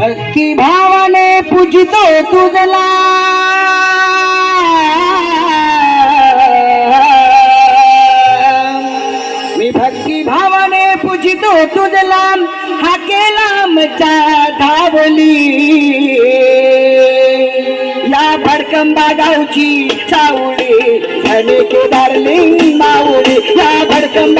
भक्ती भावाने पूजितो तुझला. मी भक्ती भावाने पूजितो तुझला. हा केला आमच्या धावली. या भडकंबा गावची चावडी धने केदारलिंग माऊली. या भडकंबा